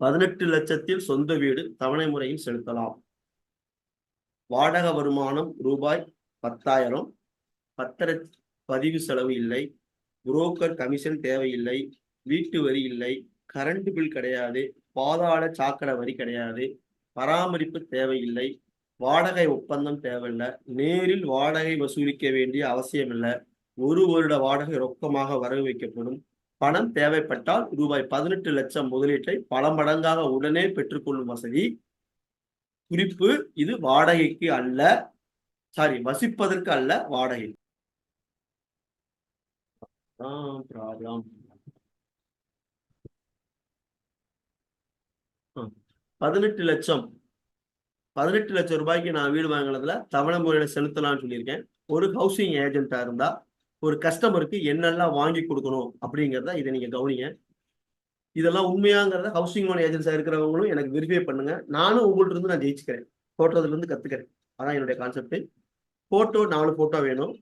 பதினெட்டு லட்சத்தில் சொந்த வீடு தவணை முறையில் செலுத்தலாம். வாடகை வருமானம் ரூபாய் பத்தாயிரம். பத்திர பதிவு செலவு இல்லை. புரோக்கர் கமிஷன் தேவையில்லை. வீட்டு வரி இல்லை. கரண்ட் பில் கிடையாது. பாதாள சாக்கடை வரி கிடையாது. பராமரிப்பு தேவையில்லை. வாடகை ஒப்பந்தம் தேவையில்லை. நேரில் வாடகை வசூலிக்க வேண்டிய அவசியம் இல்லை ஒரு வருட வாடகை ரொக்கமாக வரவு வைக்கப்படும். பணம் தேவைப்பட்டால் ரூபாய் பதினெட்டு லட்சம் முதலீட்டை பல மடங்காக உடனே பெற்றுக்கொள்ளும் வசதி. குறிப்பு இது வாடகைக்கு அல்ல சாரி வசிப்பதற்கு அல்ல வாடகை. பதினெட்டு லட்சம். பதினெட்டு லட்சம் ரூபாய்க்கு நான் வீடு வாங்கினதுல தவணை முறையில செலுத்தலாம்னு சொல்லியிருக்கேன். ஒரு ஹவுசிங் ஏஜென்ட்டா இருந்தா ஒரு கஸ்டமருக்கு என்னெல்லாம் வாங்கி கொடுக்கணும் அப்படிங்கிறத இதை நீங்கள் கவனிங்க. இதெல்லாம் உண்மையாங்கிறத ஹவுசிங் லோன் ஏஜென்சியாக இருக்கிறவங்களும் எனக்கு வெரிஃபை பண்ணுங்க. நானும் உங்கள்ட்ட இருந்து நான் ஜெயிச்சுக்கிறேன். போட்டோதுலேருந்து கற்றுக்கிறேன் அதான் என்னுடைய கான்செப்ட் போட்டோ நாலு போட்டோ வேணும்.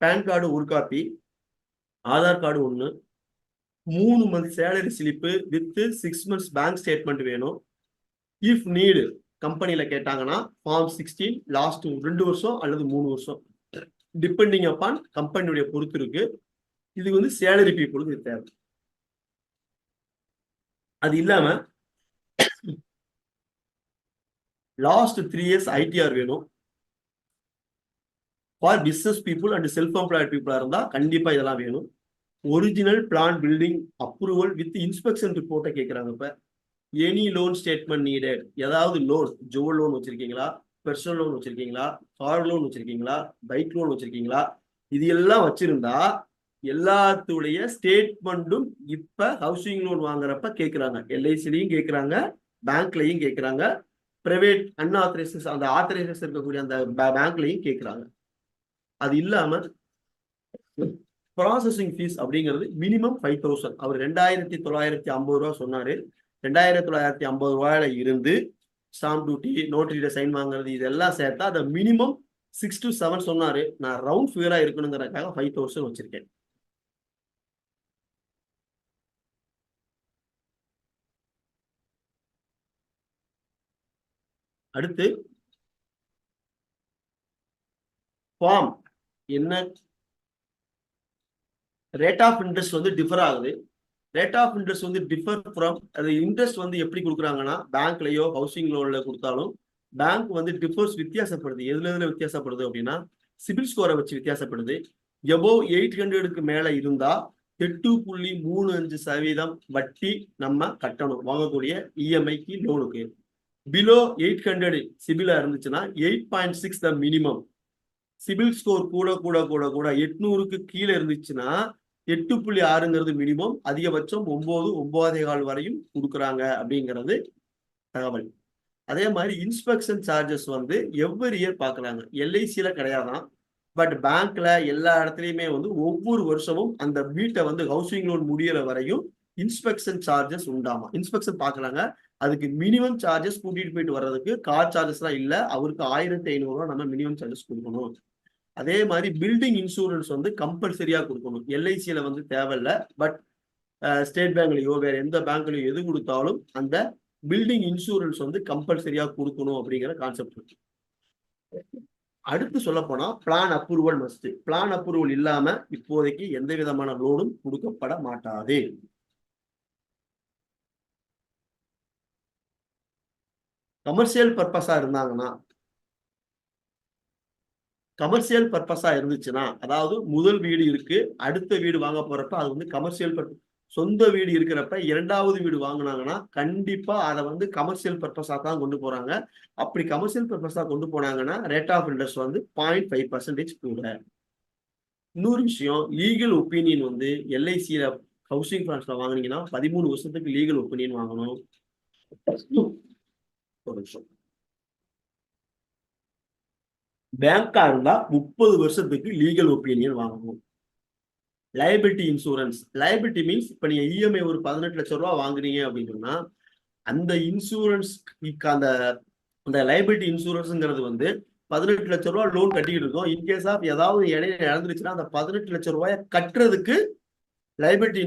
பேன் கார்டு ஒரு காப்பி ஆதார் கார்டு ஒன்று மூணு month salary slip with six months bank statement வேணும். இஃப் நீடு கம்பெனியில் கேட்டாங்கன்னா ஃபார்ம் சிக்ஸ்டீன் லாஸ்ட் ரெண்டு வருஷம் அல்லது மூணு வருஷம். டிபெண்டிங் அப்பான் கம்பெனியுடைய பொறுத்து இருக்கு. இது வந்து சேலரி பீப்புளுக்கு இது தேவை. அது இல்லாம லாஸ்ட் த்ரீ இயர்ஸ் ஐடிஆர் வேணும். For business people and self employed பீப்புளா இருந்தா கண்டிப்பா இதெல்லாம் வேணும். Original plan building approval with inspection ரிப்போர்ட்டை கேட்குறாங்க இப்போ. எனி லோன் ஸ்டேட்மெண்ட் நீடட் ஏதாவது லோன் ஜுவல் லோன் வச்சிருக்கீங்களா? பெர்சனல் லோன் வச்சிருக்கீங்களா? கார் லோன் வச்சிருக்கீங்களா? பைக் லோன் வச்சிருக்கீங்களா? இது எல்லாம் வச்சிருந்தா எல்லாத்துடைய ஸ்டேட்மெண்ட்டும் இப்ப ஹவுசிங் லோன் வாங்குறப்ப கேட்குறாங்க எல்ஐசிலையும் கேட்குறாங்க பேங்க்லையும் கேட்குறாங்க பிரைவேட் அன்ஆத்தரைசஸ் அந்த ஆத்தரைசஸ் இருக்கக்கூடிய அந்த பேங்க்லையும் கேட்குறாங்க அது இல்லாம ப்ராசஸிங் ஃபீஸ் அப்படிங்கிறது மினிமம் ஃபைவ் தௌசண்ட் அவர் ரெண்டாயிரத்தி தொள்ளாயிரத்தி ஐம்பது ரூபா சொன்னாரு. ரெண்டாயிரத்தி தொள்ளாயிரத்தி ஐம்பது ரூபாயில இருந்து ஸ்டாம்ப் டியூட்டி நோட்டரியில சைன் வாங்குறது இதெல்லாம் சேர்த்தா அதை மினிமம் சிக்ஸ் டு செவன் சொன்னாரு. நான் ரவுண்ட் ஃபிகரா இருக்கணுங்கிறதுக்காக ஃபைவ் தௌசண்ட் வச்சிருக்கேன். அடுத்து ஃபார்ம் என்ன? ரேட் ஆஃப் இன்ட்ரெஸ்ட் வந்து டிஃபர் ஆகுது. ரேட் ஆஃப் இன்ட்ரெஸ்ட் வந்து டிஃபர் ஃப்ரம் அது இன்ட்ரெஸ்ட் வந்து எப்படி கொடுக்குறாங்கன்னா பேங்க்லயோ ஹவுசிங் லோன்ல கொடுத்தாலும் பேங்க் வந்து டிஃபர்ஸ் வித்தியாசப்படுது. எதுல எதுல வித்தியாசப்படுது அப்படின்னா சிபில் ஸ்கோரை வச்சு வித்தியாசப்படுது. எபோவ் எயிட் ஹண்ட்ரடுக்கு மேல இருந்தா எட்டு புள்ளி மூணு அஞ்சு சதவீதம் வட்டி நம்ம கட்டணும் வாங்கக்கூடிய இஎம்ஐக்கு லோனுக்கு பிலோ எயிட் ஹண்ட்ரடு சிபிலா இருந்துச்சுன்னா eight point six the minimum CIBIL score கூட கூட கூட கூட எட்நூறுக்கு கீழே இருந்துச்சுன்னா எட்டு புள்ளி ஆறுங்கிறது மினிமம் அதிகபட்சம் ஒன்பது ஒன்பதே கால் வரையும் கொடுக்குறாங்க அப்படிங்கிறது தகவல். அதே மாதிரி இன்ஸ்பெக்ஷன் சார்ஜஸ் வந்து எவ்வரி இயர் பார்க்குறாங்க. எல்ஐசியில கிடையாதான். பட் பேங்க்ல எல்லா இடத்துலையுமே வந்து ஒவ்வொரு வருஷமும் அந்த வீட்டை வந்து ஹவுசிங் லோன் முடியிற வரையும் இன்ஸ்பெக்ஷன் சார்ஜஸ் உண்டாமா? இன்ஸ்பெக்ஷன் பார்க்குறாங்க. அதுக்கு மினிமம் சார்ஜஸ் கூட்டிட்டு போயிட்டு வர்றதுக்கு கார் சார்ஜஸ்லாம் இல்லை. அவருக்கு ஆயிரத்தி ஐநூறுரூவா நம்ம மினிமம் சார்ஜஸ் கொடுக்கணும். அதே மாதிரி பில்டிங் இன்சூரன்ஸ் வந்து கம்பல்சரியா கொடுக்கணும். எல்ஐசியில வந்து தேவையில்ல. பட் ஸ்டேட் பேங்க்லயோ வேற எந்த பேங்க்லயோ எது கொடுத்தாலும் அந்த பில்டிங் இன்சூரன்ஸ் வந்து கம்பல்சரியா கொடுக்கணும் அப்படிங்கிற கான்செப்ட் இருக்கு. அடுத்து சொல்ல போனா plan approval must plan approval இல்லாம இப்போதைக்கு எந்த விதமான லோனும் கொடுக்கப்பட மாட்டாது. கமர்ஷியல் பர்பஸா இருந்தாங்கன்னா கமர்ஷியல் பர்பஸா இருந்துச்சுன்னா அதாவது முதல் வீடு இருக்கு அடுத்த வீடு வாங்க போறப்ப அது வந்து கமர்ஷியல் பர்பஸ் சொந்த வீடு இருக்கிறப்ப இரண்டாவது வீடு வாங்கினாங்கன்னா கண்டிப்பா அதை வந்து கமர்ஷியல் பர்பஸா தான் கொண்டு போறாங்க. அப்படி கமர்ஷியல் பர்பஸா கொண்டு போனாங்கன்னா ரேட் ஆஃப் இன்ட்ரெஸ்ட் வந்து பாயிண்ட் ஃபைவ் பர்சன்டேஜ் கூட. இன்னொரு விஷயம் லீகல் ஒப்பீனியன் வந்து எல்ஐசியில ஹவுசிங் பிளான்ஸ்ல வாங்கினீங்கன்னா பதிமூணு வருஷத்துக்கு லீகல் ஒப்பீனியன் வாங்கணும். ஒரு நிமிஷம். பேங்கா இருந்தா முப்பது வருஷத்துக்கு லீகல் ஒப்பீனியன் வாங்கணும். லயபிலிட்டி இன்சூரன்ஸ் லயபிலிட்டி மீன்ஸ் இப்போ நீங்கள் இஎம்ஐ ஒரு பதினெட்டு லட்சம் ரூபா வாங்குறீங்க அப்படின்னா அந்த இன்சூரன்ஸ் அந்த அந்த லயபிலிட்டி இன்சூரன்ஸுங்கிறது வந்து பதினெட்டு லட்சம் ரூபா லோன் கட்டிக்கிட்டு இருக்கோம். இன்கேஸ் ஆஃப் ஏதாவது இடையில இழந்துருச்சுன்னா அந்த பதினெட்டு லட்சம் ரூபாயை கட்டுறதுக்கு லைபிலிட்டி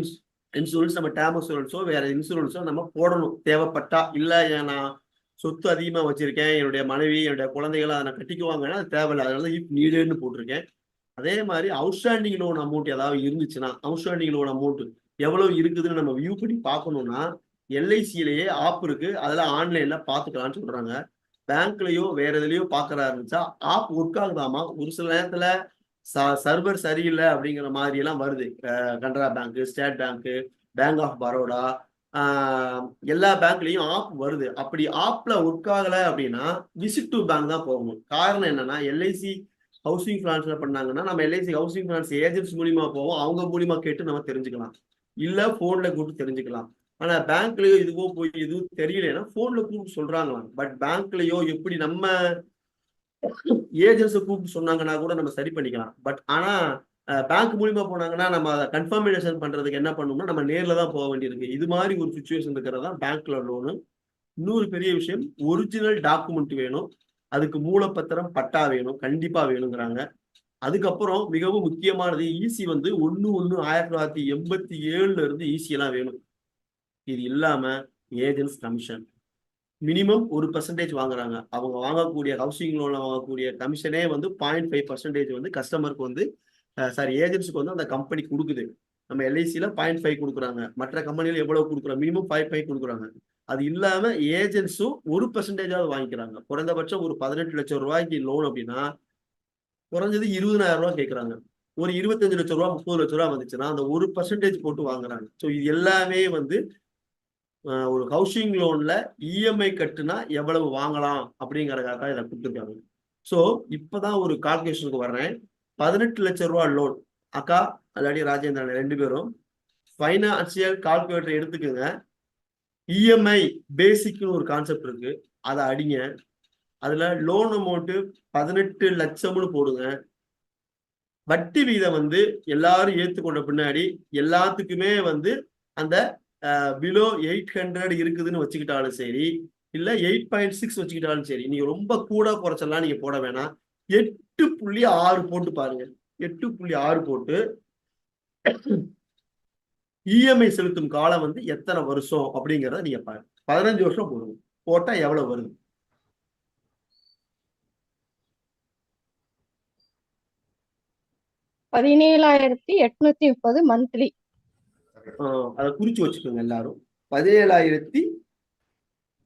இன்சூரன்ஸ் நம்ம டேம் இன்சூரன்ஸோ வேற இன்சூரன்ஸோ நம்ம போடணும். தேவைப்பட்டா இல்லை ஏன்னா நான் சொத்து அதிகமாக வச்சிருக்கேன் என்னுடைய மனைவி என்னுடைய குழந்தைகள் அதை நான் கட்டிக்குவாங்கன்னா அது தேவையில்லை. அதனால இப் நீடுன்னு போட்டிருக்கேன். அதே மாதிரி அவுட்ஸ்டாண்டிங் லோன் அமௌண்ட் ஏதாவது இருந்துச்சுன்னா அவுட்ஸ்டாண்டிங் லோன் அமௌண்ட் எவ்வளவு இருக்குதுன்னு நம்ம வியூ பண்ணி பார்க்கணும்னா எல்ஐசியிலேயே ஆப் இருக்கு. அதெல்லாம் ஆன்லைன்ல பார்த்துக்கலாம்னு சொல்றாங்க. பேங்க்லயோ வேற எதுலயோ பாக்குறா இருந்துச்சா ஆப் ஒர்க் ஆகுதாமா ஒரு சில நேரத்துல சர்வர் சரியில்லை அப்படிங்கிற மாதிரி எல்லாம் வருது Canara bank state bank bank of Baroda எல்லா பேங்க்லயும் ஆப் வருது. அப்படி ஆப்ல ஒர்க் ஆகல அப்படின்னா விசிட் டு பேங்க் தான் போகணும். காரணம் என்னன்னா எல்ஐசி ஹவுசிங் பினான்ஸ்ல பண்ணாங்கன்னா நம்ம எல்ஐசி ஹவுசிங் ஃபினான்ஸ் ஏஜென்ட்ஸ் மூலியமா போவோம். அவங்க மூலியமா கேட்டு நம்ம தெரிஞ்சுக்கலாம். இல்ல போன்ல கூப்பிட்டு தெரிஞ்சுக்கலாம். ஆனா பேங்க்லயோ இதுவோ போய் எதுவும் தெரியலன்னா போன்ல கூப்பிட்டு சொல்றாங்களாம். பட் பேங்க்லயோ எப்படி நம்ம ஏஜென்ட்ஸை கூப்பிட்டு சொன்னாங்கன்னா கூட நம்ம சரி பண்ணிக்கலாம். பட் ஆனா பேங்க் மூலியமா போனாங்கன்னா நம்ம அதை கன்ஃபர்மேஷன் பண்றதுக்கு என்ன பண்ணணும்னா நம்ம நேரில் தான் போக வேண்டியிருக்கு. இது மாதிரி ஒரு சுச்சுவேஷன் இருக்கிறதா பேங்க்ல லோனு இன்னொரு பெரிய விஷயம் ஒரிஜினல் டாக்குமெண்ட் வேணும். அதுக்கு மூலப்பத்திரம் பட்டா வேணும். கண்டிப்பா வேணுங்கிறாங்க. அதுக்கப்புறம் மிகவும் முக்கியமானது ஈசி வந்து ஒன்று ஒன்று ஆயிரத்தி தொள்ளாயிரத்தி எண்பத்தி ஏழுல இருந்து ஈஸியெல்லாம் வேணும். இது இல்லாம ஏஜென்ட்ஸ் கமிஷன் மினிமம் ஒரு பர்சன்டேஜ் வாங்குறாங்க. அவங்க வாங்கக்கூடிய ஹவுசிங் லோன்ல வாங்கக்கூடிய கமிஷனே வந்து பாயிண்ட் ஃபைவ் பர்சன்டேஜ் வந்து கஸ்டமருக்கு வந்து சாரி ஏஜென்சிக்கு வந்து அந்த கம்பெனி கொடுக்குது. நம்ம எல்ஐசியில் பாயிண்ட் ஃபைவ் கொடுக்குறாங்க. மற்ற கம்பெனியில் எவ்வளவு கொடுக்குறாங்க? மினிமம் ஃபைவ் ஃபைவ் கொடுக்குறாங்க. அது இல்லாமல் ஏஜென்ட்ஸும் ஒரு பர்சன்டேஜாவது வாங்கிக்கிறாங்க. குறைந்தபட்சம் ஒரு பதினெட்டு லட்சம் ரூபாய்க்கு லோன் அப்படின்னா குறைஞ்சது இருபதாயிரம் ரூபா கேட்குறாங்க ஒரு இருபத்தஞ்சு லட்சம் ரூபா முப்பது லட்ச ரூபா வந்துச்சுன்னா அந்த ஒரு பர்சன்டேஜ் போட்டு வாங்குறாங்க. ஸோ இது எல்லாமே வந்து ஒரு ஹவுசிங் லோன்ல இஎம்ஐ கட்டுனா எவ்வளவு வாங்கலாம் அப்படிங்கறதுக்காக தான் இதை கொடுத்துருக்காங்க. ஸோ இப்போதான் ஒரு கால்குலேஷனுக்கு வர்றேன். பதினெட்டு லட்சம் ரூபா லோன் அக்கா அல்லாடி ராஜேந்திரன் ரெண்டு பேரும் ஃபைனான்சியல் கால்குலேட்டர் எடுத்துக்கோங்க. இஎம்ஐ பேசிக்னு ஒரு கான்செப்ட் இருக்கு. அதை அடிங்க. அதுல லோன் அமௌண்ட்டு பதினெட்டு லட்சம்னு போடுங்க. வட்டி வீதம் வந்து எல்லாரும் ஏற்றுக்கொண்ட பின்னாடி எல்லாத்துக்குமே வந்து அந்த பிலோ எயிட் ஹண்ட்ரட் இருக்குதுன்னு வச்சுக்கிட்டாலும் சரி இல்லை எயிட் பாயிண்ட் சிக்ஸ் வச்சுக்கிட்டாலும் சரி நீங்கள் ரொம்ப கூட குறைச்செல்லாம் நீங்கள் போட வேணாம். எட்டு புள்ளி ஆறு போட்டு பாருங்க எட்டு புள்ளி ஆறு போட்டு இஎம்ஐ செலுத்தும் காலம் வந்து எத்தனை வருஷம் அப்படிங்கறத நீங்க பாருங்க. பதினஞ்சு வருஷம் போடுங்க போட்டா எவ்வளவு வருது? பதினேழாயிரத்தி எட்நூத்தி முப்பது மந்த்லி அதை குறிச்சு வச்சுக்கோங்க எல்லாரும். பதினேழாயிரத்தி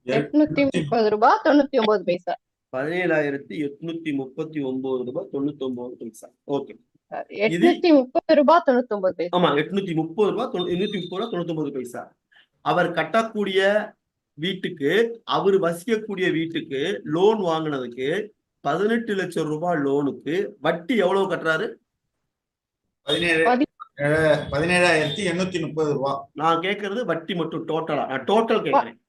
எட்நூத்தி முப்பது ரூபாய் தொண்ணூத்தி ஒன்பது பைசா. பதினேழாயிரத்தி எட்நூத்தி முப்பத்தி ஒன்பது ரூபாய் தொண்ணூத்தி ஒன்பது பைசா ஓகே எட்நூத்தி முப்பது ரூபாய் தொண்ணூத்தி ஒன்பது ஆமா எட்நூத்தி முப்பது ரூபாய் எண்ணூத்தி முப்பது ரூபாய் தொண்ணூத்தி ஒன்பது பைசா. அவர் கட்டக்கூடிய வீட்டுக்கு அவர் வசிக்கக்கூடிய வீட்டுக்கு லோன் வாங்கினதுக்கு பதினெட்டு லட்சம் ரூபாய் லோனுக்கு வட்டி எவ்வளவு கட்டுறாரு? பதினேழாயிரத்தி எண்ணூத்தி முப்பது ரூபா. நான் கேட்கறது வட்டி மட்டும் டோட்டலா நான் டோட்டல் கேட்கிறேன்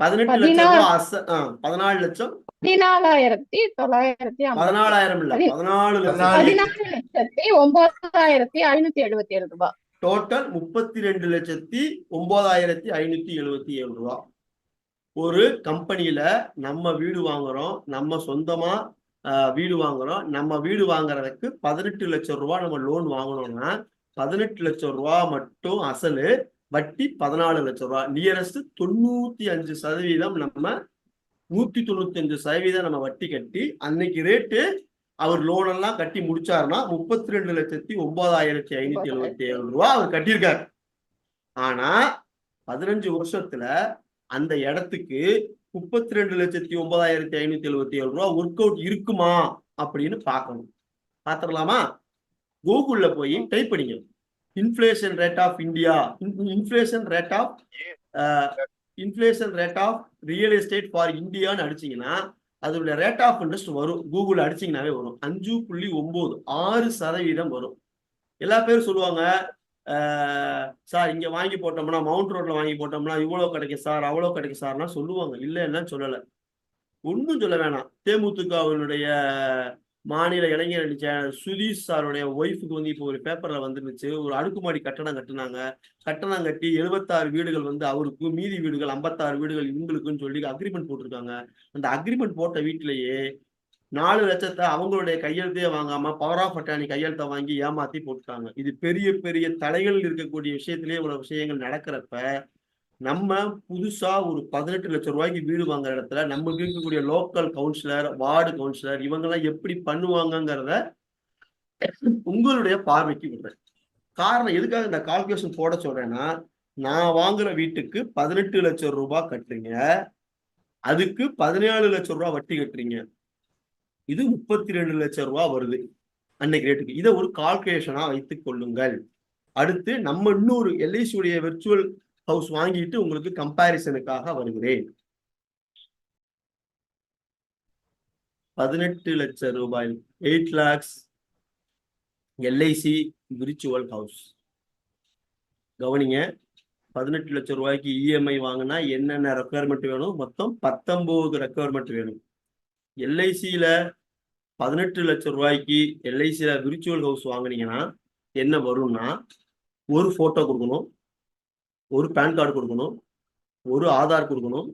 பதினெட்டு லட்சம். ரூபாய் பதினாலு லட்சம் பதினாலாயிரத்தி தொள்ளாயிரத்தி பதினாலாயிரம் இல்ல பதி- பதினாலு பதினாலு. லட்சத்தி ஒன்பதாயிரத்தி ஐநூத்தி எழுபத்தி ஏழு ரூபாய் டோட்டல் முப்பத்தி ரெண்டு லட்சத்தி ஒன்பதாயிரத்தி ஐநூத்தி எழுபத்தி ஏழு ரூபா. ஒரு கம்பெனியில நம்ம வீடு வாங்குறோம் நம்ம சொந்தமா வீடு வாங்குறோம் நம்ம வீடு வாங்குறதுக்கு பதினெட்டு லட்சம் ரூபாய் நம்ம லோன் வாங்கணும்னா பதினெட்டு லட்சம் ரூபாய் மட்டும் அசலு வட்டி பதினாலு லட்சம் ரூபாய் நியரஸ்ட் தொண்ணூத்தி அஞ்சு சதவீதம் நம்ம நூத்தி தொண்ணூத்தி அஞ்சு சதவீதம் நம்ம வட்டி கட்டி அன்னைக்கு ரேட்டு அவர் லோன் எல்லாம் கட்டி முடிச்சாருன்னா முப்பத்தி ரெண்டு லட்சத்தி ஒன்பதாயிரத்தி ஐநூத்தி எழுபத்தி ஏழு ரூபா அவர் கட்டியிருக்காரு. ஆனா பதினஞ்சு வருஷத்துல அந்த இடத்துக்கு முப்பத்தி ரெண்டு லட்சத்தி ஒன்பதாயிரத்தி ஐநூத்தி எழுபத்தி ஏழு ரூபா ஒர்க் அவுட் இருக்குமா அப்படின்னு பார்க்கணும். பாத்திரலாமா கூகுள்ல போய் டைப் பண்ணிங்க inflation rate of India inflation rate of inflation rate of real estate for இந்தியான்னு அடிச்சீங்கன்னா அதோட ரேட் ஆஃப் இன்ட்ரெஸ்ட் வரும். கூகுள் அடிச்சீங்கன்னாவே வரும். அஞ்சு புள்ளி ஒம்பது ஆறு சதவீதம் வரும். எல்லா பேரும் சொல்லுவாங்க சார் இங்கே வாங்கி போட்டோம்னா மவுண்ட் ரோட்டில் வாங்கி போட்டோம்னா இவ்வளோ கிடைக்கும் சார் அவ்வளோ கிடைக்கும் சார்னா சொல்லுவாங்க. இல்லைன்னா சொல்லலை. ஒன்றும் சொல்ல வேணாம். தேமுதிகவினுடைய மாநில இளைஞர் அணி செயலாளர் சுதீஷ் சாருடைய ஒய்ஃபுக்கு வந்து இப்போ ஒரு பேப்பர்ல வந்துருந்துச்சு. ஒரு அடுக்குமாடி கட்டணம் கட்டினாங்க. கட்டணம் கட்டி எழுபத்தாறு வீடுகள் வந்து அவருக்கு மீதி வீடுகள் ஐம்பத்தாறு வீடுகள் இவங்களுக்குன்னு சொல்லி அக்ரிமெண்ட் போட்டிருக்காங்க. அந்த அக்ரிமெண்ட் போட்ட வீட்டிலேயே நாலு லட்சத்தை அவங்களுடைய கையெழுத்தையே வாங்காம பவர் ஆஃப் அட்டானி கையெழுத்தை வாங்கி ஏமாத்தி போட்டுட்டாங்க. இது பெரிய பெரிய தலைகள் இருக்கக்கூடிய விஷயத்திலேயே இவ்வளவு விஷயங்கள் நடக்கிறப்ப நம்ம புதுசா ஒரு பதினெட்டு லட்சம் ரூபாய்க்கு வீடு வாங்குற இடத்துல நம்ம இருக்கக்கூடிய லோக்கல் கவுன்சிலர் வார்டு கவுன்சிலர் இவங்கெல்லாம் எப்படி பண்ணுவாங்கங்கிறத உங்களுடைய பார்வைக்கு விடுறேன். காரணம் எதுக்காக இந்த கால்குலேஷன் போட சொல்றேன்னா நான் வாங்குற வீட்டுக்கு பதினெட்டு லட்சம் ரூபாய் கட்டுறீங்க. அதுக்கு பதினேழு லட்சம் ரூபாய் வட்டி கட்டுறீங்க. இது முப்பத்தி ரெண்டு லட்சம் ரூபாய் வருது அன்னைக்கு ரேட்டுக்கு இதை ஒரு கால்குலேஷனா வைத்துக் கொள்ளுங்கள். அடுத்து நம்ம இன்னொரு எல்ஐசியுடைய விர்ச்சுவல் ஹவுஸ் வாங்கிட்டு உங்களுக்கு கம்பாரிசனுக்காக வருகிறேன். பதினெட்டு லட்சம் ரூபாய் eight lakhs LIC virtual house கவனிங்க பதினெட்டு லட்சம் ரூபாய்க்கு இஎம்ஐ வாங்கினா என்னென்ன ரெக்குயர்மெண்ட் வேணும்? மொத்தம் பத்தொன்பது ரெக்குயர்மெண்ட் வேணும். எல்ஐசியில பதினெட்டு லட்சம் ரூபாய்க்கு எல்ஐசியில விரிச்சுவல் ஹவுஸ் வாங்குனீங்கன்னா என்ன வரும்னா ஒரு ஃபோட்டோ கொடுக்கணும். ஒரு பேன் கார்டு கொடுக்கணும் ஒரு ஆதார் கொடுக்கணும்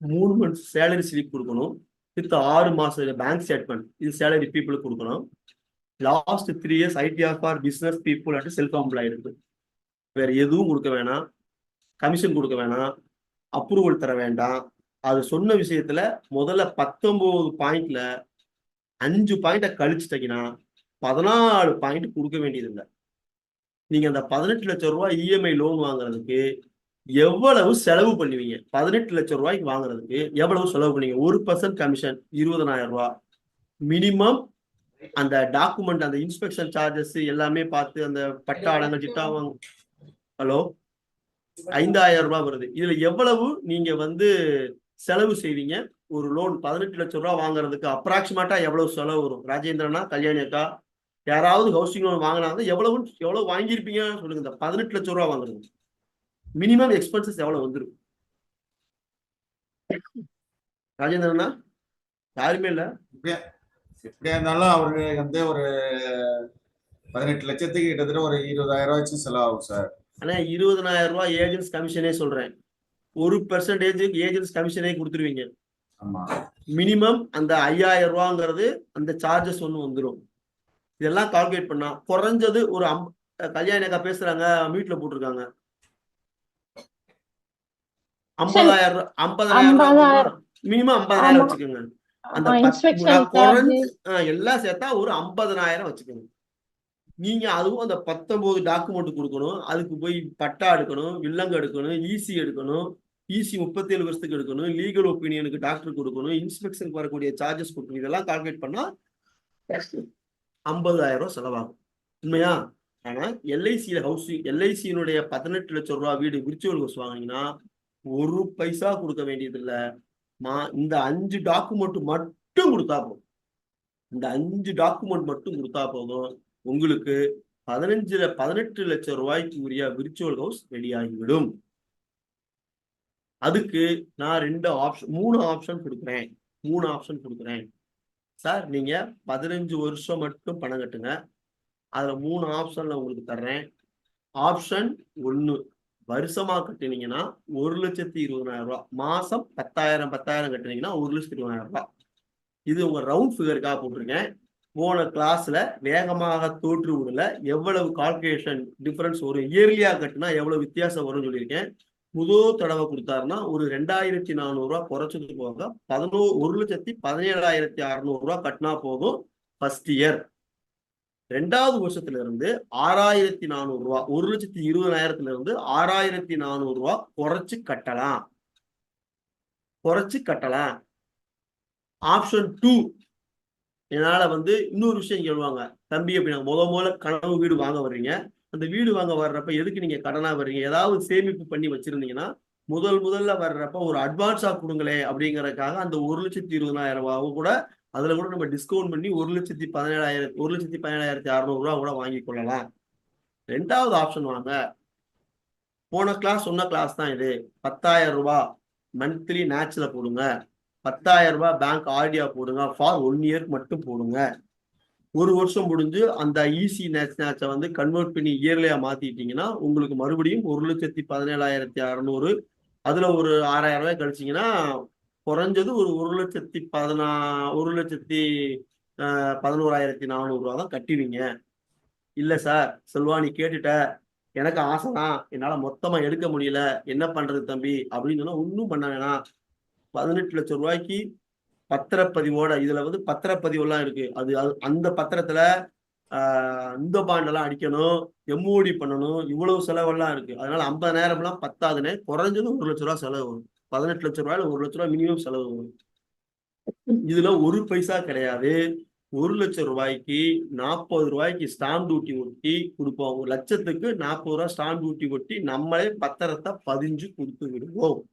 மூணு மந்த்ஸ் சேலரி ஸ்லிப் கொடுக்கணும் வித் ஆறு மாசம் பேங்க் ஸ்டேட்மெண்ட் இது சேலரி பீப்புளுக்கு கொடுக்கணும். Last three years ITR for business people and self employed வேற எதுவும் கொடுக்க வேணாம். கமிஷன் கொடுக்க வேணாம். அப்ரூவல் தர வேண்டாம். அது சொன்ன விஷயத்துல முதல்ல பத்தொன்பது பாயிண்ட்ல அஞ்சு பாயிண்ட கழிச்சிட்டீங்கன்னா பதினாலு பாயிண்ட் கொடுக்க வேண்டியதில்லை. நீங்க அந்த பதினெட்டு லட்சம் ரூபாய் இஎம்ஐ லோன் வாங்குறதுக்கு எவ்வளவு செலவு பண்ணுவீங்க? பதினெட்டு லட்சம் ரூபாய்க்கு வாங்குறதுக்கு எவ்வளவு செலவு பண்ணுவீங்க? ஒரு பர்சன்ட் கமிஷன் இருபதனாயிரம் ரூபாய் மினிமம் அந்த டாக்குமெண்ட் அந்த இன்ஸ்பெக்ஷன் சார்ஜஸ் எல்லாமே பார்த்து அந்த பட்டாளங்கள் சிட்டா வாங்க. ஹலோ ஐந்தாயிரம் ரூபாய் வருது. இதுல எவ்வளவு நீங்க வந்து செலவு செய்வீங்க? ஒரு லோன் பதினெட்டு லட்சம் ரூபாய் வாங்குறதுக்கு அப்ராக்சிமேட்டா எவ்வளவு செலவு வரும்? ராஜேந்திரனா கல்யாணி அக்கா யாராவது ஹவுசிங் லோன் வாங்கினாங்க எவ்வளவு எவ்வளவு வாங்கியிருப்பீங்கன்னு சொல்லுங்க இந்த பதினெட்டு லட்சம் ரூபாய் வாங்குறது. மினிமம் எக்ஸ்பென்சஸ் எவ்வளவு வந்துரும்? ராஜேந்திரனா யாருமே இல்ல? எப்படியா இருந்தாலும் அவருக்கு வந்து ஒரு பதினெட்டு லட்சத்துக்கு கிட்டத்தட்ட ஒரு இருபதாயிரம் ரூபாய்ச்சும் செலவாகும் சார். ஆனா இருபதனாயிரம் ரூபாய் ஏஜென்ட்ஸ் கமிஷனே சொல்றேன். ஒரு பெர்சன்டேஜ் ஏஜென்ட்ஸ் கமிஷனே கொடுத்துருவீங்க. மினிமம் அந்த ஐயாயிரம் ரூபாங்கிறது அந்த சார்ஜஸ் ஒன்று வந்துடும் இதெல்லாம் கால்குலேட் பண்ணா குறைஞ்சது ஒரு அம் கல்யாணி அக்கா பேசுறாங்க மீட்ல போட்டிருக்காங்க. ஐம்பதாயிரம் ஐம்பதாயிரம். மினிமம் ஐம்பதாயிரம். வச்சுக்கோங்க. அந்த குறைஞ்சு எல்லாம் சேர்த்தா ஒரு ஐம்பதனாயிரம் வச்சுக்கோங்க. நீங்க அதுவும் அந்த பத்தொன்பது டாக்குமெண்ட் கொடுக்கணும். அதுக்கு போய் பட்டா எடுக்கணும் வில்லங்க எடுக்கணும் ஈசி எடுக்கணும் ஈசி முப்பத்தேழு வருஷத்துக்கு எடுக்கணும் லீகல் ஒப்பீனியனுக்கு டாக்டர் கொடுக்கணும் இன்ஸ்பெக்ஷனுக்கு வரக்கூடிய சார்ஜஸ் கொடுக்கணும். இதெல்லாம் கால்குலேட் பண்ணா ஐம்பதாயிரம் ரூபாய் செலவாகும். உண்மையா? ஆனா எல்ஐசியில ஹவுசிங் எல்ஐசியினுடைய பதினெட்டு லட்சம் ரூபாய் வீடு விர்ச்சுவல் ஹவுஸ் வாங்கினீங்கன்னா ஒரு பைசா கொடுக்க வேண்டியது இல்ல மா இந்த அஞ்சு டாக்குமெண்ட் மட்டும் கொடுத்தா போதும். இந்த அஞ்சு டாக்குமெண்ட் மட்டும் கொடுத்தா போதும். உங்களுக்கு பதினஞ்சுல பதினெட்டு லட்சம் ரூபாய்க்கு உரிய விர்ச்சுவல் ஹவுஸ் வெளியாகிவிடும் அதுக்கு நான் ரெண்டு ஆப்ஷன் மூணு ஆப்ஷன் கொடுக்குறேன். மூணு ஆப்ஷன் கொடுக்குறேன். சார் நீங்க பதினஞ்சு வருஷம் மட்டும் பணம் கட்டுங்க. அதுல மூணு ஆப்ஷன்ல உங்களுக்கு தர்றேன். ஆப்ஷன் ஒன்று வருஷமா கட்டினீங்கன்னா ஒரு லட்சத்தி இருபதாயிரம் ரூபாய் மாசம் பத்தாயிரம் பத்தாயிரம் கட்டினீங்கன்னா ஒரு லட்சத்தி இருபதாயிரம் ரூபாய் இது உங்க ரவுண்ட் ஃபிகருக்காக போட்டிருக்கேன். போன கிளாஸ்ல வேகமாக தோற்று விடல எவ்வளவு கால்குலேஷன் டிஃபரன்ஸ் வரும் இயர்லியா கட்டினா எவ்வளவு வித்தியாசம் வரும்னு சொல்லியிருக்கேன். முதல் தடவை கொடுத்தாருன்னா ஒரு ரெண்டாயிரத்தி நானூறு குறைச்சது போக பதினோ ஒரு லட்சத்தி பதினேழாயிரத்தி அறுநூறு ரூபா கட்டினா போதும் ஃபர்ஸ்ட் இயர் ரெண்டாவது வருஷத்துல இருந்து ஆறாயிரத்தி நானூறு ரூபா ஒரு லட்சத்தி இருபதாயிரத்துல இருந்து ஆறாயிரத்தி நானூறு ரூபா குறைச்சு கட்டலாம். குறைச்சு கட்டலாம். ஆப்ஷன் டூ என்னால வந்து இன்னொரு விஷயம் கேள்வாங்க தம்பி அப்படின்னா முத முதல்ல கனவு வீடு வாங்க வர்றீங்க. அந்த வீடு வாங்க வர்றப்ப எதுக்கு நீங்க கடனா வர்றீங்க? ஏதாவது சேமிப்பு பண்ணி வச்சிருந்தீங்கன்னா முதல் முதல்ல வர்றப்ப ஒரு அட்வான்ஸா கொடுங்களே அப்படிங்கறதுக்காக அந்த ஒரு லட்சத்தி இருபதாயிரம் ரூபாவும் கூட அதுல கூட நம்ம டிஸ்கவுண்ட் பண்ணி ஒரு லட்சத்தி பதினேழாயிரத்தி ஒரு லட்சத்தி பதினேழாயிரத்தி அறுநூறு ரூபா கூட வாங்கி கொள்ளலாம். ரெண்டாவது ஆப்ஷன் வாங்க. போன கிளாஸ் சொன்ன கிளாஸ் தான் இது. பத்தாயிரம் ரூபாய் மந்த்லி நேச்சுல போடுங்க. பத்தாயிரம் ரூபாய் பேங்க் ஆர்டியா போடுங்க. ஃபார் ஒன் இயர்க்கு மட்டும் போடுங்க. ஒரு வருஷம் முடிஞ்சு அந்த ஈசி நேச்சை வந்து கன்வெர்ட் பண்ணி இயர்லியா மாத்திட்டீங்கன்னா உங்களுக்கு மறுபடியும் ஒரு லட்சத்தி பதினேழாயிரத்தி அறநூறு அதுல ஒரு ஆறாயிரம் ரூபாய் கழிச்சிங்கன்னா குறைஞ்சது ஒரு ஒரு லட்சத்தி பதினா ஒரு லட்சத்தி பதினோராயிரத்தி நானூறு ரூபா தான் கட்டுவீங்க இல்ல சார் செல்வா நீ கேட்டுட்ட. எனக்கு ஆசை தான். என்னால மொத்தமா எடுக்க முடியல. என்ன பண்றது தம்பி? அப்படின்னு சொன்னா ஒன்றும் பண்ண வேணாம். பதினெட்டு லட்சம் ரூபாய்க்கு பத்திரப்பதிவோட இதுல வந்து பத்திரப்பதிவெல்லாம் இருக்கு. அது அது- அந்த பத்திரத்துல ஆஹ், இந்த பாண்டெல்லாம் அடிக்கணும் எம்ஓடி பண்ணணும் இவ்வளவு செலவெல்லாம் இருக்கு. அதனால ஐம்பதாயிரம்லாம் பத்தாதுன்னு குறைஞ்சது ஒரு லட்ச ரூபா செலவு வரும். பதினெட்டு லட்ச ரூபாயில ஒரு லட்ச ரூபா மினிமம் செலவு வரும். இதுல ஒரு பைசா கிடையாது. ஒரு லட்சம் ரூபாய்க்கு நாற்பது ரூபாய்க்கு ஸ்டாம்ப் டியூட்டி ஒட்டி கொடுப்போம். ஒரு லட்சத்துக்கு நாற்பது ரூபாய் ஸ்டாம்ப் டியூட்டி ஒட்டி நம்மளே பத்திரத்தை பதிஞ்சு கொடுத்து விடுவோம்.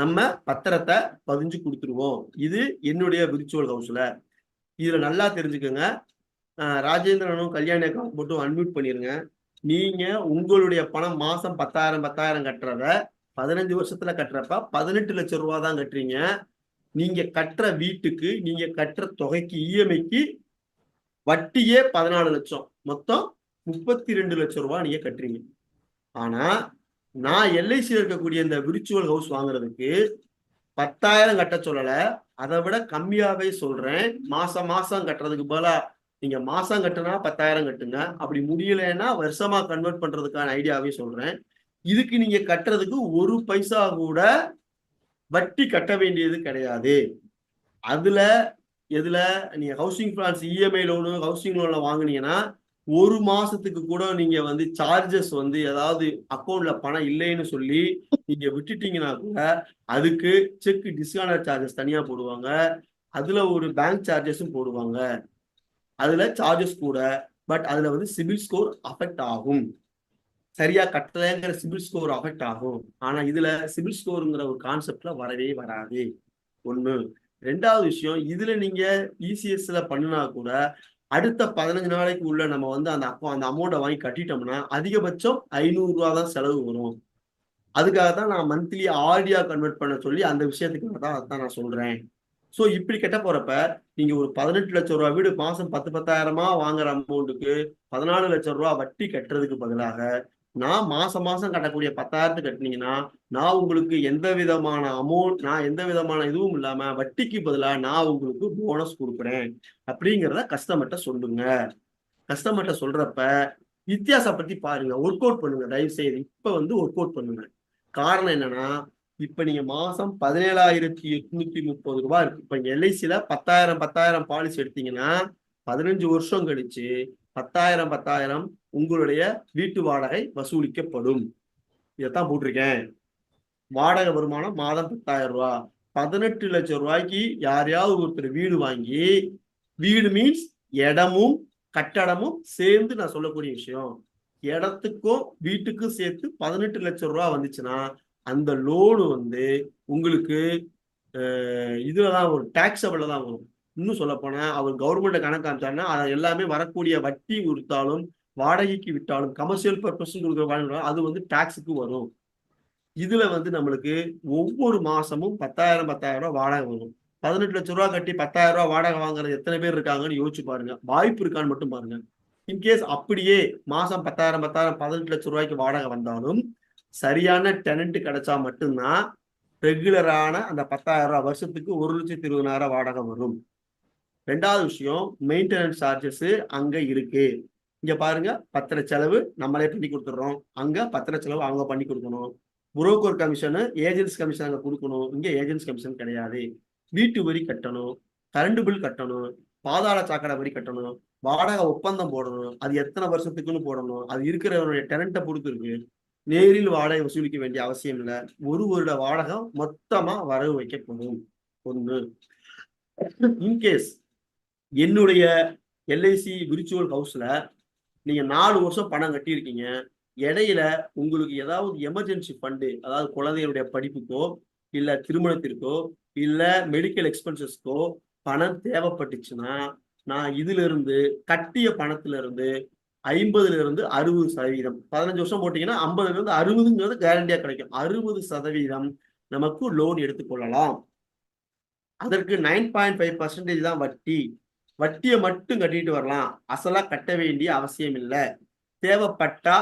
நம்ம பத்திரத்தை பதிஞ்சு கொடுத்துருவோம். இது என்னுடைய விர்ச்சுவல் ஹவுஸ்ல இதுல நல்லா தெரிஞ்சுக்கோங்க. ராஜேந்திரனும் கல்யாண அக்கௌண்ட் மட்டும் அன்மியூட் பண்ணிருங்க. நீங்க உங்களுடைய பணம் மாசம் பத்தாயிரம் பத்தாயிரம் கட்டுறத பதினஞ்சு வருஷத்துல கட்டுறப்ப பதினெட்டு லட்சம் ரூபா தான் கட்டுறீங்க. நீங்க கட்டுற வீட்டுக்கு நீங்க கட்டுற தொகைக்கு இஎம்ஐக்கு வட்டியே பதினாலு லட்சம். மொத்தம் முப்பத்தி ரெண்டு லட்சம் ரூபா நீங்க கட்டுறீங்க. ஆனா நான் எல்ஐசியில் இருக்கக்கூடிய இந்த விரிச்சுவல் ஹவுஸ் வாங்குறதுக்கு பத்தாயிரம் கட்ட சொல்லலை. அதை விட கம்மியாவே சொல்றேன். மாசம் மாசம் கட்டுறதுக்கு பதிலா நீங்க மாசம் கட்டுனா பத்தாயிரம் கட்டுங்க. அப்படி முடியலைன்னா வருஷமா கன்வெர்ட் பண்றதுக்கான ஐடியாவே சொல்றேன். இதுக்கு நீங்க கட்டுறதுக்கு ஒரு பைசா கூட வட்டி கட்ட வேண்டியது கிடையாது. அதுல எதுல? நீங்க housing plans EMI loan housing லோன்ல வாங்குனீங்கன்னா ஒரு மாசத்துக்கு கூட நீங்க வந்து சார்ஜஸ் வந்து ஏதாவது அக்கௌண்ட்ல பணம் இல்லைன்னு சொல்லி நீங்க விட்டுட்டீங்கன்னா கூட அதுக்கு செக் டிஸ்கவுண்ட் சார்ஜஸ் தனியா போடுவாங்க. அதுல ஒரு பேங்க் சார்ஜஸும் போடுவாங்க. அதுல சார்ஜஸ் கூட பட் அதுல வந்து சிபில் ஸ்கோர் அஃபெக்ட் ஆகும். சரியா கட்டலைங்கிற சிபில் ஸ்கோர் அஃபெக்ட் ஆகும். ஆனா இதுல சிபில் ஸ்கோருங்கிற ஒரு கான்செப்ட்ல வரவே வராது. ஒண்ணு. ரெண்டாவது விஷயம் இதுல நீங்க இசிஎஸ்ல பண்ணினா கூட அடுத்த பதினஞ்சு நாளைக்கு உள்ள நம்ம வந்து அந்த அப்போ அந்த அமௌண்ட்டை வாங்கி கட்டிட்டோம்னா அதிகபட்சம் ஐநூறு ரூபா தான் செலவு வரும். அதுக்காக தான் நான் மந்த்லி ஆர்டியா கன்வெர்ட் பண்ண சொல்லி அந்த விஷயத்துக்கு தான் அதான் நான் சொல்றேன். ஸோ இப்படி கெட்ட போறப்ப நீங்க ஒரு பதினெட்டு லட்சம் ரூபா வீடு மாசம் பத்து பத்தாயிரமா வாங்குற அமௌண்ட்டுக்கு பதினாலு லட்சம் ரூபா வட்டி கட்டுறதுக்கு பதிலாக நான் மாசம் மாசம் கட்டக்கூடிய பத்தாயிரத்து கட்டினீங்கன்னா நான் உங்களுக்கு எந்த விதமான அமௌண்ட் நான் எந்த விதமான இதுவும் இல்லாம வட்டிக்கு பதிலாக நான் உங்களுக்கு போனஸ் கொடுக்குறேன். அப்படிங்கிறத கஸ்டமர்கிட்ட சொல்லுங்க. கஸ்டமர்கிட்ட சொல்றப்ப வித்தியாசம் பத்தி பாருங்க. ஒர்க் அவுட் பண்ணுங்க. தயவு செய்து இப்ப வந்து ஒர்க் அவுட் பண்ணுங்க. காரணம் என்னன்னா இப்ப நீங்க மாசம் பதினேழாயிரத்தி எட்நூத்தி முப்பது ரூபாய் இருக்கு. இப்ப எல்ஐசியில பத்தாயிரம் பத்தாயிரம் பாலிசி எடுத்தீங்கன்னா பதினஞ்சு வருஷம் கழிச்சு பத்தாயிரம் பத்தாயிரம் உங்களுடைய வீட்டு வாடகை வசூலிக்கப்படும். இதைத்தான் போட்டிருக்கேன். வாடகை வருமானம் மாதம் பத்தாயிரம் ரூபா. பதினெட்டு லட்சம் ரூபாய்க்கு யாரையாவது ஒருத்தர் வீடு வாங்கி வீடு மீன்ஸ் இடமும் கட்டடமும் சேர்ந்து நான் சொல்லக்கூடிய விஷயம். இடத்துக்கும் வீட்டுக்கும் சேர்த்து பதினெட்டு லட்சம் ரூபா வந்துச்சுன்னா அந்த லோனு வந்து உங்களுக்கு இதில் இதுலதான் வரும் டேக்ஸபிள்ல தான் வரும். இன்னும் சொல்ல போனா அவர் கவர்மெண்ட்டை கணக்கு காமிச்சாருன்னா அதை எல்லாமே வரக்கூடிய வட்டி கொடுத்தாலும் வாடகைக்கு விட்டாலும் கமர்ஷியல் பர்பஸ் கொடுக்குற வாடகை அது வந்து டாக்ஸுக்கு வரும். இதுல வந்து நம்மளுக்கு ஒவ்வொரு மாசமும் பத்தாயிரம் பத்தாயிரம் ரூபாய் வாடகை வரும். பதினெட்டு லட்ச ரூபா கட்டி பத்தாயிரம் ரூபாய் வாடகை வாங்குறது எத்தனை பேர் இருக்காங்கன்னு யோசிச்சு பாருங்க. வாய்ப்பு இருக்கான்னு மட்டும் பாருங்க. இன்கேஸ் அப்படியே மாசம் பத்தாயிரம் பத்தாயிரம் பதினெட்டு லட்ச ரூபாய்க்கு வாடகை வந்தாலும் சரியான டெனண்ட் கிடைச்சா மட்டும்தான் ரெகுலரான அந்த பத்தாயிரம் ரூபாய் வருஷத்துக்கு ஒரு லட்சத்தி இருபதாயிரம் வாடகை வரும். ரெண்டாவது விஷயம் மெயின்டெனன்ஸ் சார்ஜஸ் அங்க இருக்கு. இங்க பாருங்க பத்திர செலவு நம்மளே பண்ணி கொடுத்துட்றோம். அங்க பத்திர செலவு அவங்க பண்ணி கொடுக்கணும். புரோக்கர் கமிஷனு ஏஜென்ட்ஸ் கமிஷன் அங்கே கொடுக்கணும். இங்கே ஏஜென்ட்ஸ் கமிஷன் கிடையாது. வீட்டு வரி கட்டணும். கரண்ட் பில் கட்டணும். பாதாள சாக்கடை வரி கட்டணும். வாடகை ஒப்பந்தம் போடணும். அது எத்தனை வருஷத்துக்குன்னு போடணும். அது இருக்கிறவருடைய டெனண்ட்டை பொறுத்து இருக்கு நேரில் வாடகை வசூலிக்க வேண்டிய அவசியம் இல்லை. ஒரு வருட வாடகை மொத்தமா வரவு வைக்கப்படும். ஒன்று இன்கேஸ் என்னுடைய எல்ஐசி விரிச்சுவல் ஹவுஸ்ல நீங்க நாலு வருஷம் பணம் கட்டியிருக்கீங்க. இடையில உங்களுக்கு ஏதாவது எமர்ஜென்சி ஃபண்டு அதாவது குழந்தைகளுடைய படிப்புக்கோ இல்ல திருமணத்திற்கோ இல்ல மெடிக்கல் எக்ஸ்பென்சஸ்க்கோ பணம் தேவைப்பட்டுச்சுன்னா நான் இதுல இருந்து கட்டிய பணத்துல இருந்து ஐம்பதுல இருந்து அறுபது சதவீதம். பதினஞ்சு வருஷம் போட்டீங்கன்னா ஐம்பதுல இருந்து அறுபதுங்கிறது கேரண்டியா கிடைக்கும். அறுபது சதவீதம் நமக்கு லோன் எடுத்துக்கொள்ளலாம். அதற்கு நைன் பாயிண்ட் ஃபைவ் பர்சன்டேஜ் தான் வட்டி. வட்டியை மட்டும் கட்டிட்டு வரலாம். அசலா கட்ட வேண்டிய அவசியம் இல்லை. தேவைப்பட்டா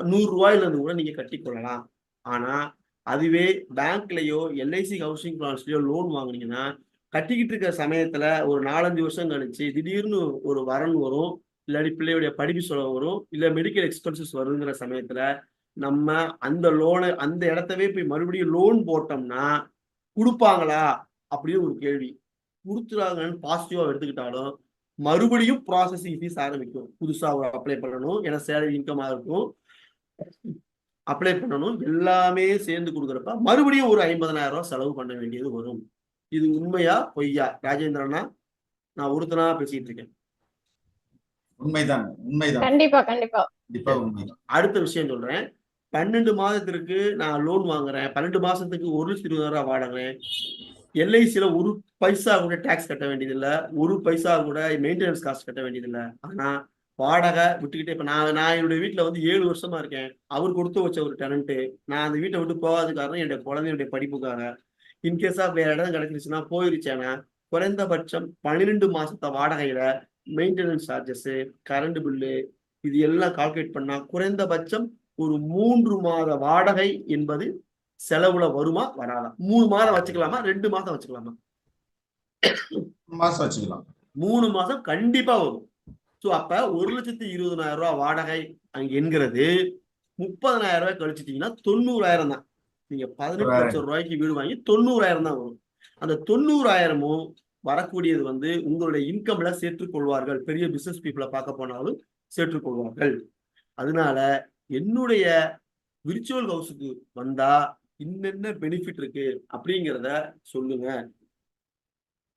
நூறு ரூபாயில இருந்து கூட நீங்க கட்டிக்கொள்ளலாம் ஆனா அதுவே பேங்க்லயோ எல்ஐசி ஹவுசிங் பிளான்ஸ்லயோ லோன் வாங்குனீங்கன்னா கட்டிக்கிட்டு இருக்கிற சமயத்துல ஒரு நாலஞ்சு வருஷம் கழிச்சு திடீர்னு ஒரு வரன் வரும். இல்லாட்டி பிள்ளையுடைய படிப்பு செலவு வரும். இல்ல மெடிக்கல் எக்ஸ்பென்சஸ் வருங்கிற சமயத்துல நம்ம அந்த லோனை அந்த இடத்தவே போய் மறுபடியும் லோன் போட்டோம்னா கொடுப்பாங்களா? அப்படின்னு ஒரு கேள்வி. கொடுத்துறாங்கன்னு பாசிட்டிவா எடுத்துக்கிட்டாலும் மறுபடியும் ப்ராசஸிங் ஃபீஸ் ஆரம்பிக்கும். புதுசா ஒரு அப்ளை பண்ணணும். ஏன்னா சேலரி இன்கமா இருக்கும். அப்ளை பண்ணணும். எல்லாமே சேர்ந்து கொடுக்குறப்ப மறுபடியும் ஒரு ஐம்பதனாயிரம் ரூபாய் செலவு பண்ண வேண்டியது வரும். இது உண்மையா? பொய்யா? ராஜேந்திரனா நான் ஒருத்தனா பேசிட்டு இருக்கேன். உண்மைதான். உண்மைதான். கண்டிப்பா கண்டிப்பா. அடுத்த விஷயம் சொல்றேன். பன்னெண்டு மாதத்திற்கு நான் லோன் வாங்குறேன். பன்னெண்டு மாசத்துக்கு ஒரு லட்சத்தி இருபதாயிரம் வாடகிறேன் எல்ஐசியில ஒரு பைசா கூட டேக்ஸ் கட்ட வேண்டியதில்லை. ஒரு பைசா கூட மெயின்டெனன்ஸ் காஸ்ட் கட்ட வேண்டியதில்லை. ஆனா வாடகை விட்டுக்கிட்டே இப்போ நான் நான் என்னுடைய வீட்டில் வந்து ஏழு வருஷமா இருக்கேன். அவர் கொடுத்து வச்ச ஒரு டெனண்ட்டு நான் அந்த வீட்டை விட்டு போகாத காரணம் என்னுடைய குழந்தையுடைய படிப்புக்காக. இன்கேஸா வேற இடம் கிடைச்சிருச்சுன்னா போயிருச்சேன்னா குறைந்தபட்சம் பன்னிரெண்டு மாசத்த வாடகையில மெயின்டெனன்ஸ் சார்ஜஸ் கரண்ட் பில்லு இது எல்லாம் கால்குலேட் பண்ணா குறைந்தபட்சம் ஒரு மூன்று மாத வாடகை என்பது செலவுல வருமா? வராதா. மூணு மாதம் வச்சுக்கலாமா? ரெண்டு மாதம் வச்சுக்கலாமா? மாசம் வச்சுக்கலாம். மூணு மாசம் கண்டிப்பா வரும். ஸோ அப்ப ஒரு லட்சத்தி இருபதனாயிரம் ரூபாய் வாடகை அங்க என்கிறது முப்பதனாயிரம் ரூபாய் கழிச்சிட்டீங்கன்னா தொண்ணூறாயிரம் தான். நீங்க பதினெட்டு லட்சம் ரூபாய்க்கு வீடு வாங்கி தொண்ணூறாயிரம் தான் வரும். அந்த தொண்ணூறாயிரமும் வரக்கூடியது வந்து உங்களுடைய இன்கம்ல சேர்த்துக்கொள்வார்கள். பெரிய பிசினஸ் பீப்புளை பார்க்க போனாலும் சேர்த்துக்கொள்வார்கள். அதனால என்னுடைய விர்ச்சுவல் ஹவுஸுக்கு வந்தா இன்னென்ன பெனிஃபிட் இருக்கு அப்படிங்கிறத சொல்லுங்க.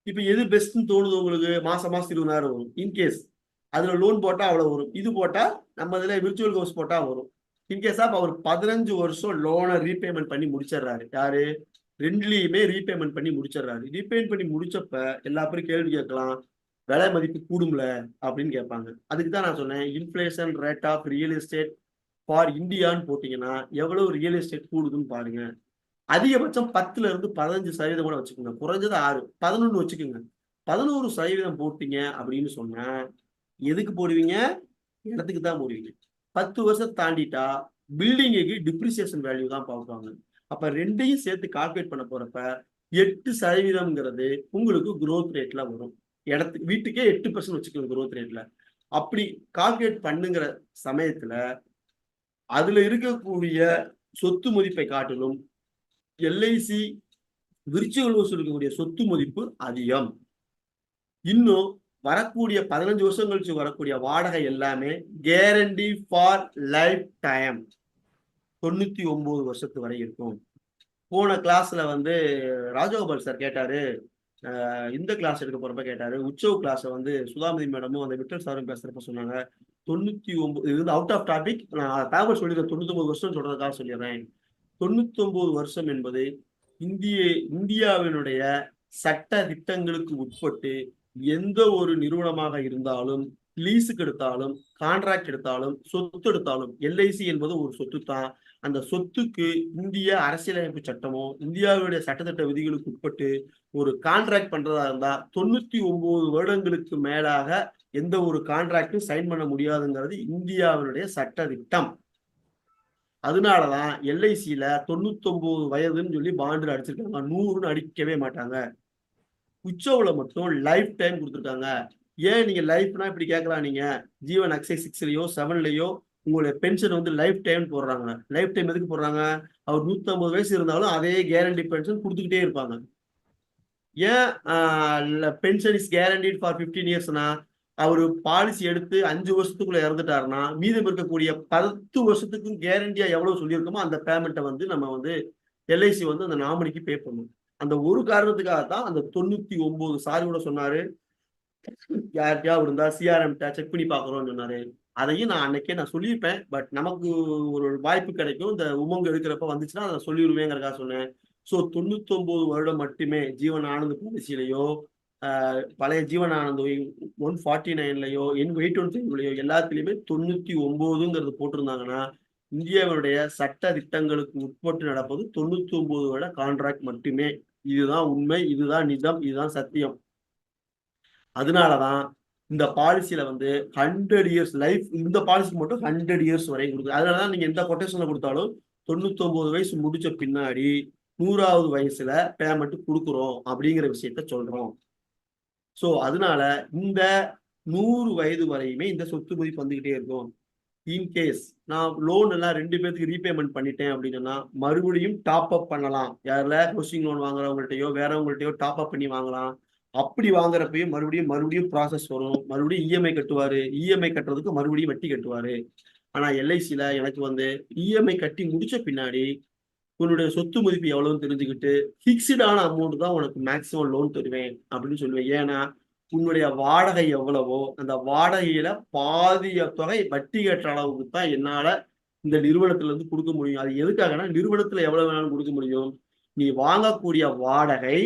இப்ப எது பெஸ்ட்னு தோணுது உங்களுக்கு? மாசம் மாசம் இருபதாயிரம் வரும். இன்கேஸ் அதுல லோன் போட்டா அவ்வளவு வரும். இது போட்டா நம்ம இதுல விர்ச்சுவல் கோர்ஸ் போட்டா வரும். இன்கேஸ் ஆஃப் அவர் பதினஞ்சு வருஷம் லோனை ரீபேமெண்ட் பண்ணி முடிச்சிடுறாரு. யாரு? ரெண்டுலேயுமே ரீபேமெண்ட் பண்ணி முடிச்சிடுறாரு. ரீபேமெண்ட் பண்ணி முடிச்சப்ப எல்லா பேரும் கேள்வி கேட்கலாம். விலை மதிப்பு கூடும்ல அப்படின்னு கேட்பாங்க. அதுக்கு தான் நான் சொன்னேன் inflation rate of real estate for இந்தியான்னு போட்டீங்கன்னா எவ்வளவு ரியல் எஸ்டேட் கூடுதுன்னு பாருங்க. அதிகபட்சம் பத்துல இருந்து பதினஞ்சு சதவீதம் கூட வச்சுக்கோங்க. குறைஞ்சது ஆறு பதினொன்று வச்சுக்கோங்க. பதினோரு சதவீதம் போட்டீங்க அப்படின்னு சொன்னா எதுக்கு போடுவீங்க? இடத்துக்கு தான் போடுவீங்க. பத்து வருஷம் தாண்டிட்டா பில்டிங்குக்கு டிப்ரிசியேஷன் வேல்யூ தான் பார்ப்பாங்க. அப்ப ரெண்டையும் சேர்த்து கால்குலேட் பண்ண போறப்ப எட்டு சதவீதம்ங்கிறது உங்களுக்கு குரோத் ரேட்ல வரும். இடத்துக்கு வீட்டுக்கே எட்டு பர்சன்ட் வச்சுக்கோங்க குரோத் ரேட்ல அப்படி கால்குலேட் பண்ணுங்கிற சமயத்துல அதுல இருக்கக்கூடிய சொத்து மதிப்பை காட்டிலும் எல்ஐசி விருச்சிகள் வசூலிக்கக்கூடிய சொத்து மதிப்பு அதிகம். இன்னும் வரக்கூடிய பதினஞ்சு வருஷம் கழிச்சு வரக்கூடிய வாடகை எல்லாமே கேரண்டி ஃபார் லைஃப் டைம் தொண்ணூத்தி ஒன்பது வருஷத்து வரை இருக்கும். போன கிளாஸ்ல வந்து ராஜகோபால் சார் கேட்டாரு. இந்த கிளாஸ் எடுக்க போறப்ப கேட்டாரு. உச்சவ் கிளாஸ் வந்து சுதாமதி மேடமும் அந்த விட்டல் சாரும் பேசுறப்ப சொன்னாங்க. தொண்ணூத்தி ஒன்பது இது வந்து அவுட் ஆஃப் டாபிக் நான் பேப்பர் சொல்லியிருக்கேன் தொண்ணூத்தி ஒன்பது வருஷம் சொல்றதுக்காக சொல்லிடுறேன். தொண்ணூத்தி ஒன்பது வருஷம் என்பது இந்திய இந்தியாவினுடைய சட்ட திட்டங்களுக்கு உட்பட்டு எந்த ஒரு நிறுவனமாக இருந்தாலும் லீஸுக்கு எடுத்தாலும் கான்ட்ராக்ட் எடுத்தாலும் சொத்து எடுத்தாலும் எல்ஐசி என்பது ஒரு சொத்து தான் அந்த சொத்துக்கு இந்திய அரசியலமைப்பு சட்டமோ இந்தியாவுடைய சட்டத்திட்ட விதிகளுக்கு உட்பட்டு ஒரு கான்ட்ராக்ட் பண்றதா இருந்தா தொண்ணூத்தி ஒன்பது வருடங்களுக்கு மேலாக எந்த ஒரு கான்ட்ராக்டும் சைன் பண்ண முடியாதுங்கிறது இந்தியாவினுடைய சட்ட திட்டம் அதனாலதான் எல்ஐசியில தொண்ணூத்தொன்பது வயதுன்னு சொல்லி பாண்டில் அடிச்சிருக்காங்க. நூறுன்னு அடிக்கவே மாட்டாங்க. உச்சவுல மட்டும் லைஃப் டைம் கொடுத்துருக்காங்க. ஏன் நீங்க லைஃப்னா இப்படி கேட்கலாம் நீங்க? ஜீவன் அக்ஸை சிக்ஸ்லயோ செவன்லயோ உங்களுடைய பென்ஷன் வந்து லைஃப் டைம் போடுறாங்க. லைஃப் டைம் எதுக்கு போடுறாங்க? அவர் நூத்தம்பது வயசு இருந்தாலும் அதே கேரண்டி பென்ஷன் கொடுத்துக்கிட்டே இருப்பாங்க. ஏன் pension is guaranteed for fifteen இயர்ஸ்னா அவர் பாலிசி எடுத்து அஞ்சு வருஷத்துக்குள்ள இறந்துட்டாருன்னா மீதம் இருக்கக்கூடிய பத்து வருஷத்துக்கும் கேரண்டியா எவ்வளவு சொல்லியிருக்கோமோ அந்த பேமெண்ட்டை வந்து நம்ம வந்து எல்ஐசி வந்து அந்த நாமினிக்கு பே பண்ணும் அந்த ஒரு காரணத்துக்காக தான் அந்த தொண்ணூத்தி ஒன்பது சாரி கூட சொன்னாரு. யார்கிட்டயா இருந்தா சிஆர்எம் செக் பண்ணி பாக்குறோம்னு சொன்னாரு. அதையும் நான் அன்னைக்கே நான் சொல்லியிருப்பேன். பட் நமக்கு ஒரு வாய்ப்பு கிடைக்கும். இந்த உமங்க எடுக்கிறப்ப வந்துச்சுன்னா அதை சொல்லிடுவேங்கிறக்காக சொன்னேன். ஸோ தொண்ணூத்தி ஒன்பது வருடம் மட்டுமே ஜீவன் ஆனந்த பாலிசியிலையோ பழைய ஜீவனானந்த ஒன் ஃபார்ட்டி நைன்லயோ என் எயிட் ஒன் த்ரீலையோ எல்லாத்துலயுமே தொண்ணூத்தி ஒன்பதுங்கிறது போட்டிருந்தாங்கன்னா இந்தியாவுடைய சட்ட திட்டங்களுக்கு உட்பட்டு நடப்பது தொண்ணூத்தி ஒன்பது விட கான்ட்ராக்ட் மட்டுமே. இதுதான் உண்மை இதுதான் நிஜம் இதுதான் சத்தியம். அதனாலதான் இந்த பாலிசியில வந்து ஹண்ட்ரட் இயர்ஸ் லைஃப் இந்த பாலிசிக்கு மட்டும் ஹண்ட்ரட் இயர்ஸ் வரையும் கொடுக்குது. அதனாலதான் நீங்க எந்த கொட்டேஷன்ல கொடுத்தாலும் தொண்ணூத்தொன்பது வயசு முடிச்ச பின்னாடி நூறாவது வயசுல பேமெண்ட் கொடுக்குறோம் அப்படிங்கிற விஷயத்த சொல்றோம். ஸோ அதனால இந்த நூறு வயது வரையுமே இந்த சொத்து மதிப்பு வந்துகிட்டே இருக்கும். இன்கேஸ் நான் லோன் எல்லாம் ரெண்டு பேருக்கு ரீபேமெண்ட் பண்ணிட்டேன் அப்படின்னா மறுபடியும் டாப் அப் பண்ணலாம். யாரில்? ஹவுசிங் லோன் வாங்குறவங்கள்ட்டையோ வேறவங்கள்ட்டையோ டாப் அப் பண்ணி வாங்கலாம். அப்படி வாங்குறப்பையும் மறுபடியும் மறுபடியும் ப்ராசஸ் வரும். மறுபடியும் இஎம்ஐ கட்டுவார். இஎம்ஐ கட்டுறதுக்கு மறுபடியும் வட்டி கட்டுவார். ஆனால் எல்ஐசியில் எனக்கு வந்து இஎம்ஐ கட்டி முடிச்ச பின்னாடி உன்னுடைய சொத்து மதிப்பு எவ்வளவுன்னு தெரிஞ்சுக்கிட்டு ஃபிக்ஸ்டான அமௌண்ட் தான் உனக்கு மேக்ஸிமம் லோன் தருவேன் அப்படின்னு சொல்லுவேன். ஏன்னா உன்னுடைய வாடகை எவ்வளவோ அந்த வாடகையில பாதிய தொகை வட்டி கட்டுற அளவுக்கு தான் என்னால இந்த நிறுவனத்துல இருந்து கொடுக்க முடியும். அது எதுக்காகனா நிறுவனத்துல எவ்வளவு வேணாலும் கொடுக்க முடியும். நீ வாங்கக்கூடிய வாடகை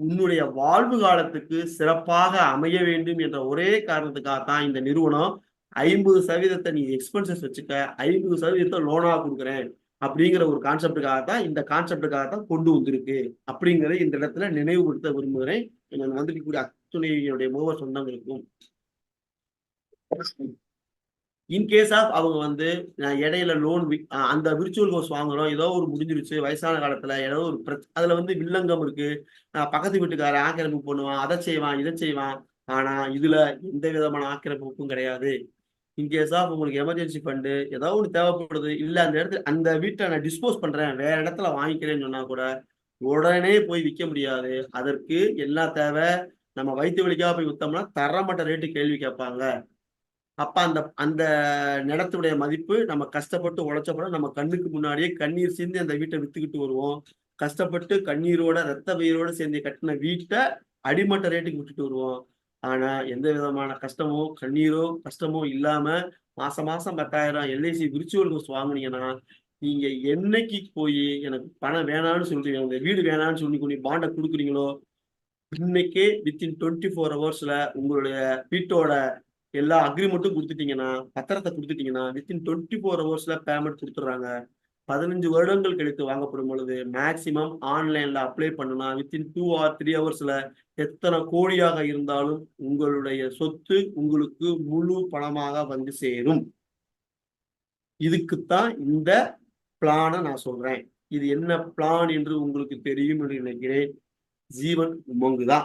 உன்னுடைய வாழ்வு காலத்துக்கு சிறப்பாக அமைய வேண்டும் என்ற ஒரே காரணத்துக்காக தான் இந்த நிறுவனம் ஐம்பது சதவீதத்தை நீ எக்ஸ்பென்சஸ் வச்சுக்க ஐம்பது சதவீதத்தை லோனாக கொடுக்குறேன். அப்படிங்கிற ஒரு கான்செப்டுக்காக தான் இந்த கான்செப்டுக்காக தான் கொண்டு வந்திருக்கு. அப்படிங்கறத இந்த இடத்துல நினைவுபடுத்த விரும்புகிறேன். நான் வந்திருக்கக்கூடிய அத்துணையுடைய மூவர் சொந்தங்களுக்கும் இன்கேஸ் ஆஃப் அவங்க வந்து நான் இடையில லோன் அந்த விர்ச்சுவல் கோர்ஸ் வாங்குறோம். ஏதோ ஒரு முடிஞ்சிருச்சு. வயசான காலத்துல ஏதோ ஒரு அதுல வந்து வில்லங்கம் இருக்கு. பக்கத்து வீட்டுக்காரன் ஆக்கிரமிப்பு பண்ணுவான். அதை செய்வான் இதை செய்வான். ஆனா இதுல எந்த விதமான ஆக்கிரமிப்பும் கிடையாது. இன்கேஸ் ஆஃப் உங்களுக்கு எமர்ஜென்சி ஃபண்டு ஏதோ ஒன்று தேவைப்படுது இல்லை அந்த இடத்துல அந்த வீட்டை நான் டிஸ்போஸ் பண்ணுறேன் வேற இடத்துல வாங்கிக்கிறேன்னு சொன்னால் கூட உடனே போய் விற்க முடியாது. அதற்கு எல்லா தேவை? நம்ம வைத்திய வலிக்காக போய் விற்றோம்னா தரமட்ட ரேட்டு கேள்வி கேட்பாங்க. அப்போ அந்த அந்த நிலத்துடைய மதிப்பு நம்ம கஷ்டப்பட்டு உழைச்சப்பட நம்ம கண்ணுக்கு முன்னாடியே கண்ணீர் சேர்ந்து அந்த வீட்டை விற்றுக்கிட்டு வருவோம். கஷ்டப்பட்டு கண்ணீரோட ரத்த பயிரோட சேர்ந்து கட்டின வீட்டை அடிமட்ட ரேட்டுக்கு விட்டுட்டு வருவோம். ஆனா எந்த விதமான கஷ்டமோ கண்ணீரோ கஷ்டமோ இல்லாம மாசம் மாசம் பத்தாயிரம் எல்ஐசி விர்ச்சுவல் கோர்ஸ் வாங்கினீங்கன்னா நீங்க என்னைக்கு போய் எனக்கு பணம் வேணாம்னு சொல்றீங்க உங்க வீடு வேணாம்னு சொல்லி கொண்டு பாண்டை கொடுக்குறீங்களோ இன்னைக்கே வித்தின் டுவெண்ட்டி ஃபோர் ஹவர்ஸ்ல உங்களுடைய வீட்டோட எல்லா அக்ரிமெண்ட்டும் கொடுத்துட்டீங்கன்னா பத்திரத்தை கொடுத்துட்டீங்கன்னா வித்தின் டுவெண்ட்டி ஃபோர் ஹவர்ஸ்ல பேமெண்ட் கொடுத்துட்றாங்க. பதினஞ்சு வருடங்கள் கழித்து வாங்கப்படும் பொழுது மேக்சிமம் ஆன்லைன்ல அப்ளை பண்ணனா வித்தின் டூ ஆர் த்ரீ ஹவர்ஸ்ல எத்தனை கோடியாக இருந்தாலும் உங்களுடைய சொத்து உங்களுக்கு முழு பணமாக வந்து சேரும். இதுக்குத்தான் இந்த பிளானை நான் சொல்றேன். இது என்ன பிளான் என்று உங்களுக்கு தெரியும் என்று நினைக்கிறேன். ஜீவன் உமங்கு தான்